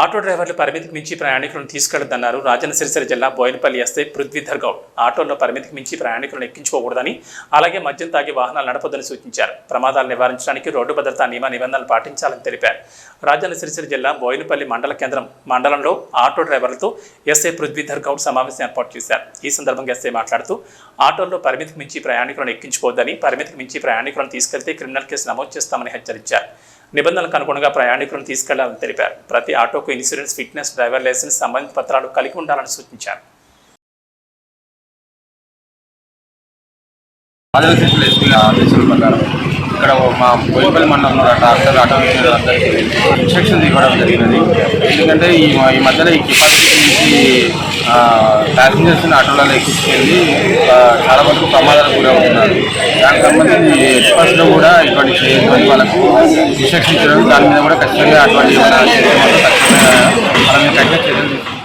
Auto డ్రైవర్లు పరిమితికి మించి ప్రయాణికులను తీసుకెళ్ళొద్దన్నారు. రాజన్న సిరిసిల్ల జిల్లా బోయినపల్లి ఎస్ఐ పృథ్వీధర్ గౌడ్. ఆటోల్లో పరిమితికి మించి ప్రయాణికులను ఎక్కించుకోకూడదని అలాగే మద్యం తాగి వాహనాలు నడపొద్దని సూచించారు. ప్రమాదాలు నివారించడానికి రోడ్డు భద్రతా నియమ నిబంధనలు పాటించాలని తెలిపారు. రాజన్న సిరిసిల్ల జిల్లా బోయినపల్లి మండల కేంద్రం మండలంలో ఆటో డ్రైవర్లతో ఎస్ఐ పృథ్వీధర్ గౌడ్ సమావేశం ఏర్పాటు చేశారు. ఈ సందర్భంగా ఎస్ఐ మాట్లాడుతూ ఆటోల్లో పరిమితికి మించి ప్రయాణికులను ఎక్కించుకోవద్దని పరిమితికి మించి ప్రయాణికులను తీసుకెళ్తే క్రిమినల్ కేసు నమోదు చేస్తామని హెచ్చరించారు. నిబంధనలకు అనుగుణంగా ప్రయాణికులను తీసుకెళ్ళాలని తెలిపారు ప్రతి ఆటోకు ఇన్సూరెన్స్ ఫిట్నెస్ డ్రైవర్ లైసెన్స్ సంబంధిత పత్రాలు కలిగి ఉండాలని సూచించారు ఆదివాసీ ఎస్పీ ఆదేశాల ప్రకారం ఇక్కడ మా బోయిపల్లి మండలంలో డాక్టర్ ఆటో అందరికీ ఇన్స్ట్రక్షన్స్ ఇవ్వడం జరిగినది ఎందుకంటే ఈ ఈ మధ్యన ఈ కెపాసిటీ నుంచి ప్యాసింజర్స్ని ఆటోలలో ఎక్కించుకెళ్ళి చాలా వరకు ప్రమాదాలకు గురవుతున్నారు దానికి సంబంధించి ఎక్స్పర్ట్స్లో కూడా వాళ్ళకు ఇన్స్ట్రక్షన్ దాని మీద కూడా ఖచ్చితంగా అటువంటి